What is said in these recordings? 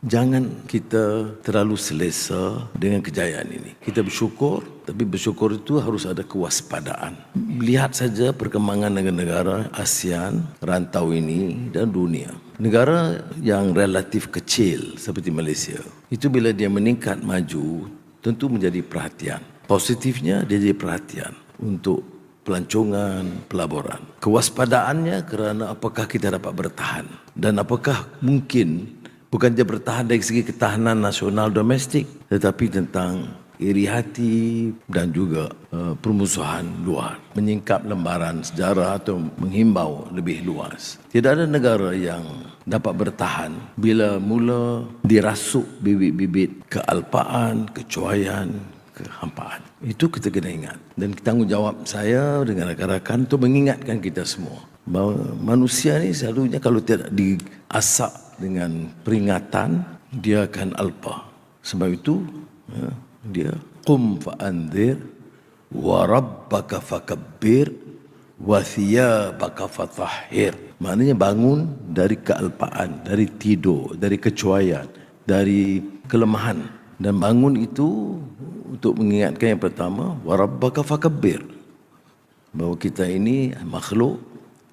Jangan kita terlalu selesa dengan kejayaan ini. Kita bersyukur, tapi bersyukur itu harus ada kewaspadaan. Lihat saja perkembangan negara-negara ASEAN, rantau ini dan dunia. Negara yang relatif kecil seperti Malaysia, itu bila dia meningkat maju, tentu menjadi perhatian. Positifnya dia jadi perhatian untuk pelancongan, pelaburan. Kewaspadaannya kerana apakah kita dapat bertahan dan apakah mungkin bukan saja bertahan dari segi ketahanan nasional domestik tetapi tentang iri hati dan juga uh, permusuhan luar. Menyingkap lembaran sejarah atau menghimbau lebih luas. Tidak ada negara yang dapat bertahan bila mula dirasuk bibit-bibit kealpaan kecuaian kehampaan. Itu kita kena ingat. Dan tanggungjawab saya dengan rakan-rakan untuk mengingatkan kita semua bahawa manusia ni selalunya kalau tidak diasak dengan peringatan dia akan alpa. Sebab itu ya, dia qum fa anzir wa rabbaka fakabbir wa thiyabaka fatahhir. Maknanya bangun dari kealpaan dari tidur dari kecuaian dari kelemahan. Dan bangun itu untuk mengingatkan yang pertama wa rabbaka fakabbir. Bahawa kita ini makhluk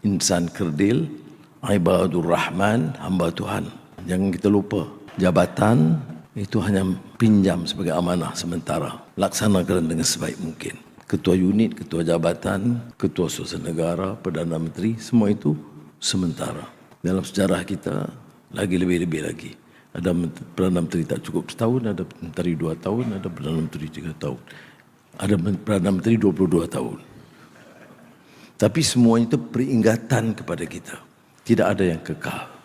insan kerdil ibadur rahman hamba Tuhan jangan kita lupa jabatan itu hanya pinjam sebagai amanah sementara. Laksanakan dengan sebaik mungkin. Ketua unit, ketua jabatan, ketua sosial negara, Perdana Menteri, semua itu sementara. Dalam sejarah kita, lagi lebih-lebih lagi. Ada Perdana Menteri tak cukup setahun, ada Menteri dua tahun, ada Perdana Menteri tiga tahun. Ada Perdana Menteri 22 tahun. Tapi semua itu peringatan kepada kita. Tidak ada yang kekal.